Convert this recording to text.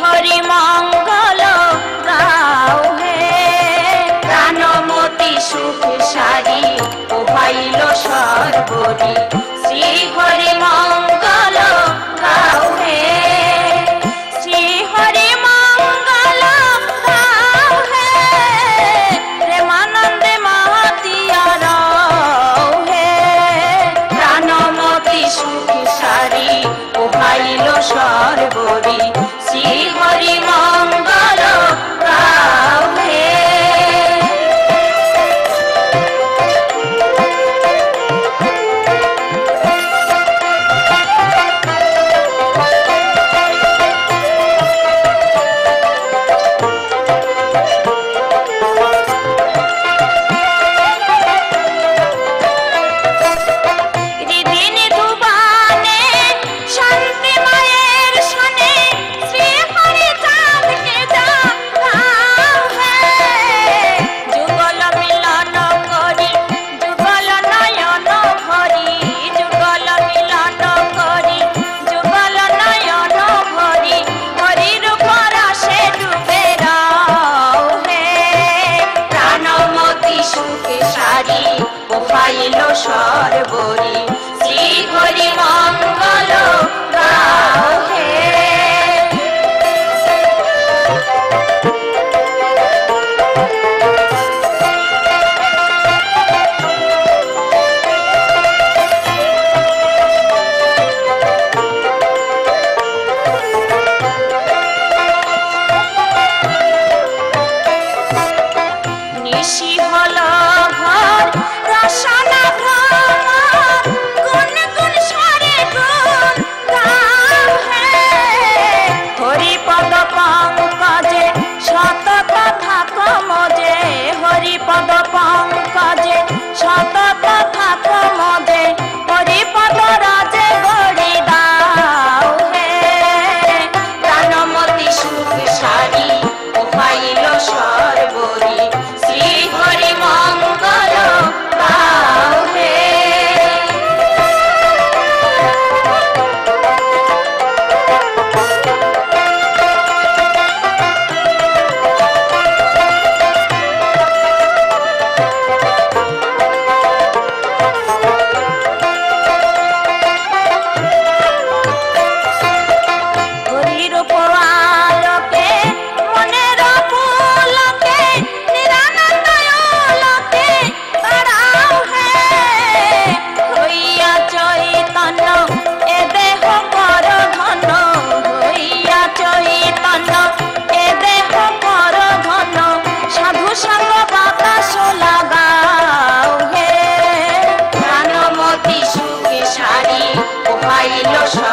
হরি মঙ্গল গাও হে। প্রাণমতি সুখ সারি উভাইল সর্বরি। Shri Hari bailo yo.